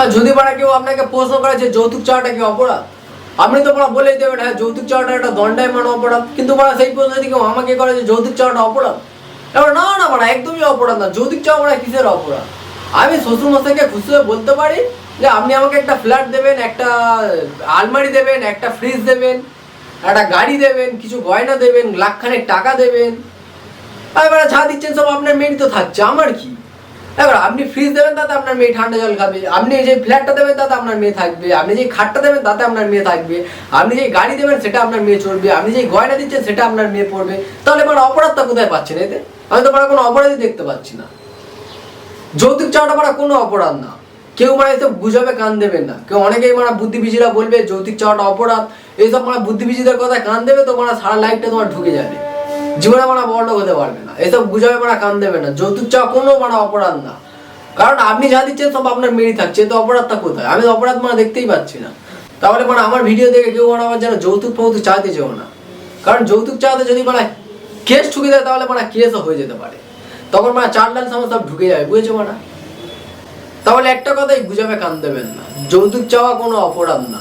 আর যদি মারা কেউ আপনাকে প্রশ্ন করে যে যৌতুক চাওয়াটা কি অপরাধ? আপনি তো মারা বলেই দেবেন হ্যাঁ যৌতুক চাওয়াটা একটা দণ্ডায় মানে অপরাধ। কিন্তু মারা সেই প্রশ্ন যদি কেউ আমাকে করে যে যৌতুক চাওয়াটা অপরাধ, এবার না না মারা একদমই অপরাধ না, যৌতুক চাওয়া মারা কিসের অপরাধ? আমি শ্বশুর মশাইকে খুশি হয়ে বলতে পারি যে আপনি আমাকে একটা ফ্ল্যাট দেবেন, একটা আলমারি দেবেন, একটা ফ্রিজ দেবেন, একটা গাড়ি দেবেন, কিছু গয়না দেবেন, লাখখানেক টাকা দেবেন। এবার যা দিচ্ছেন সব আপনার মেয়েরই তো থাকছে, আমার কি? এবার আপনি ফ্রিজ দেবেন, তাতে আপনার মেয়ে ঠান্ডা জল খাবে। আপনি যে ফ্ল্যাটটা দেবেন, তাতে আপনার মেয়ে থাকবে। আপনি যে খাটটা দেবেন, তাতে আপনার মেয়ে থাকবে। আপনি যে গাড়ি দেবেন, সেটা আপনার মেয়ে চড়বে। আপনি যে গয়না দিচ্ছেন, সেটা আপনার মেয়ে পড়বে। তাহলে মানে অপরাধটা কোথায় পাচ্ছেন এতে? আমি তো কোনো অপরাধই দেখতে পাচ্ছি না। যৌতুক চাওয়াটা মানে কোনো অপরাধ না। কেউ মানে এসব গুজবে কান দেবেন না। কেউ অনেকেই মানে বুদ্ধিবীজীরা বলবে, যৌতুক চাওয়াটা অপরাধ। এইসব মানে বুদ্ধিবীজীদের কথা কান দেবে তো মানে সারা লাইফটা তোমার ঢুকে যাবে। জীবনে মানে বড় হতে পারবে না। এসব গুজবে মানে কান দেবে না। যৌতুক চাওয়া কোনো মানে অপরাধ না। কারণ আপনি যা দিচ্ছেন সব আপনার মেয়েই থাকছে তো অপরাধটা কোথায়? আমি অপরাধ মানে দেখতেই পাচ্ছি না। তাহলে মানে আমার ভিডিও দেখে কেউ মানে আমার যেন যৌতুক ফৌতুক চাইতে চেও না। কারণ যৌতুক চাওয়াতে যদি মানে কেস ঠুকে দেয়, তাহলে মানে কেসও হয়ে যেতে পারে। তখন মানে চার লাল সময় সব ঢুকে যাবে, বুঝেছ মানে তাহলে একটা কথাই গুজাবে কান দেবেন না। যৌতুক চাওয়া কোনো অপরাধ না।